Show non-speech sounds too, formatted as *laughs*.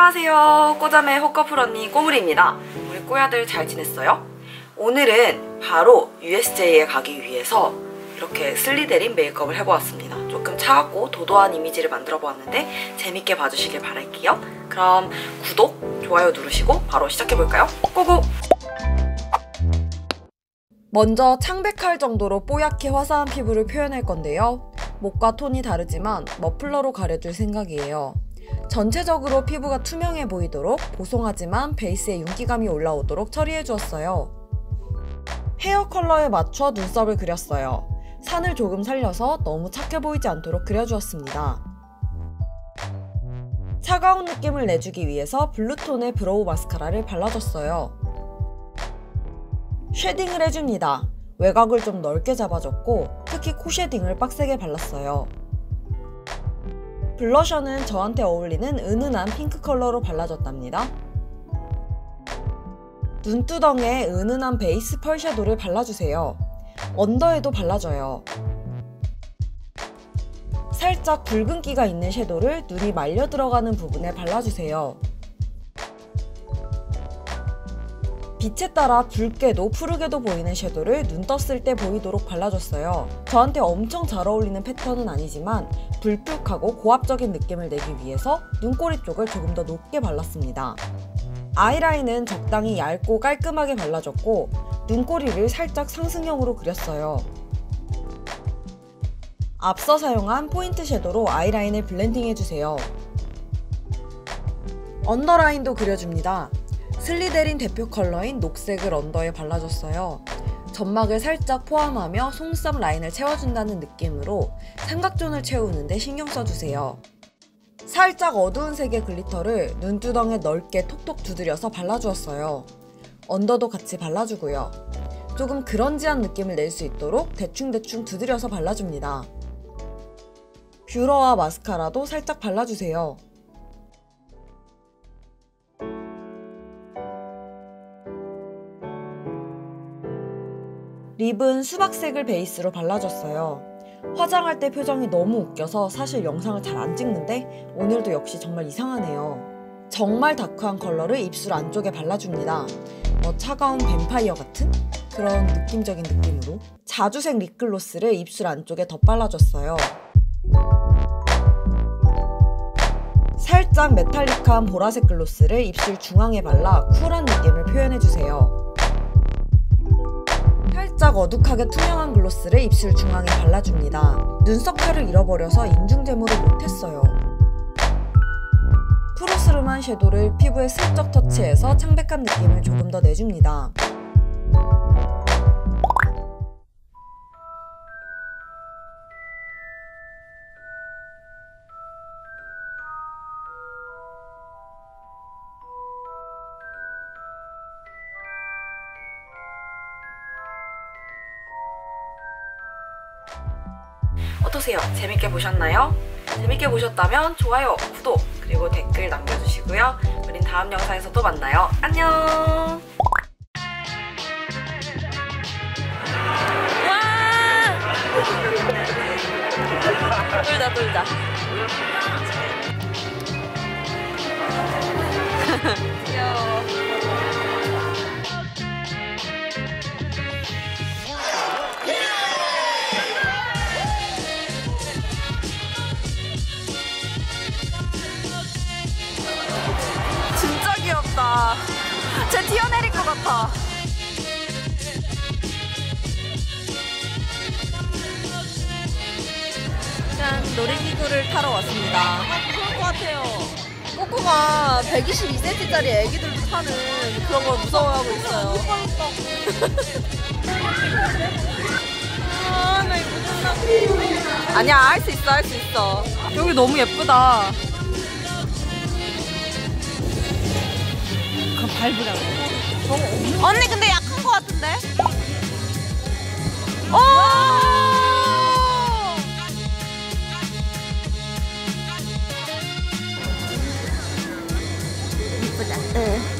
안녕하세요. 꼬자매 호커풀 언니 꼬물입니다. 우리 꼬야들 잘 지냈어요? 오늘은 바로 USJ에 가기 위해서 이렇게 슬리데린 메이크업을 해보았습니다. 조금 차갑고 도도한 이미지를 만들어 보았는데 재밌게 봐주시길 바랄게요. 그럼 구독, 좋아요 누르시고 바로 시작해볼까요? 고고! 먼저 창백할 정도로 뽀얗게 화사한 피부를 표현할 건데요. 목과 톤이 다르지만 머플러로 가려줄 생각이에요. 전체적으로 피부가 투명해 보이도록 보송하지만 베이스에 윤기감이 올라오도록 처리해 주었어요. 헤어 컬러에 맞춰 눈썹을 그렸어요. 산을 조금 살려서 너무 착해 보이지 않도록 그려주었습니다. 차가운 느낌을 내주기 위해서 블루톤의 브로우 마스카라를 발라줬어요. 쉐딩을 해줍니다. 외곽을 좀 넓게 잡아줬고 특히 코 쉐딩을 빡세게 발랐어요. 블러셔는 저한테 어울리는 은은한 핑크 컬러로 발라줬답니다. 눈두덩에 은은한 베이스 펄 섀도를 발라주세요. 언더에도 발라줘요. 살짝 붉은기가 있는 섀도를 눈이 말려 들어가는 부분에 발라주세요. 빛에 따라 붉게도 푸르게도 보이는 섀도를 눈 떴을 때 보이도록 발라줬어요. 저한테 엄청 잘 어울리는 패턴은 아니지만 불푹하고 고압적인 느낌을 내기 위해서 눈꼬리 쪽을 조금 더 높게 발랐습니다. 아이라인은 적당히 얇고 깔끔하게 발라줬고 눈꼬리를 살짝 상승형으로 그렸어요. 앞서 사용한 포인트 섀도로 아이라인을 블렌딩해주세요. 언더라인도 그려줍니다. 슬리데린 대표 컬러인 녹색을 언더에 발라줬어요. 점막을 살짝 포함하며 속눈썹 라인을 채워준다는 느낌으로 삼각존을 채우는데 신경 써주세요. 살짝 어두운 색의 글리터를 눈두덩에 넓게 톡톡 두드려서 발라주었어요. 언더도 같이 발라주고요. 조금 그런지한 느낌을 낼 수 있도록 대충대충 두드려서 발라줍니다. 뷰러와 마스카라도 살짝 발라주세요. 립은 수박색을 베이스로 발라줬어요. 화장할 때 표정이 너무 웃겨서 사실 영상을 잘 안 찍는데 오늘도 역시 정말 이상하네요. 정말 다크한 컬러를 입술 안쪽에 발라줍니다. 뭐 차가운 뱀파이어 같은 그런 느낌적인 느낌으로 자주색 립글로스를 입술 안쪽에 더 발라줬어요. 살짝 메탈릭한 보라색 글로스를 입술 중앙에 발라 쿨한 느낌을 표현해주세요. 살짝 어둑하게 투명한 글로스를 입술 중앙에 발라줍니다. 눈썹칼을 잃어버려서 인중 제모를 못했어요. 푸르스름한 섀도를 피부에 슬쩍 터치해서 창백한 느낌을 조금 더 내줍니다. 어떠세요? 재밌게 보셨나요? 재밌게 보셨다면 좋아요, 구독, 그리고 댓글 남겨주시고요. 우린 다음 영상에서 또 만나요. 안녕! 와! *laughs* 돌자, 돌자. *laughs* 귀여워. 귀엽다. 쟤 튀어내릴 것 같아. 짠, 놀이기구를 타러 왔습니다. 그럴 것 같아요. 꼬꼬가 122cm짜리 애기들도 타는 그런 걸 무서워하고 있어요. 아, 나 이거 못한다. 아니야, 할 수 있어, 할 수 있어. 여기 너무 예쁘다. 밟으라고. 언니 근데 약한 것 같은데? 오! 이쁘다. 응.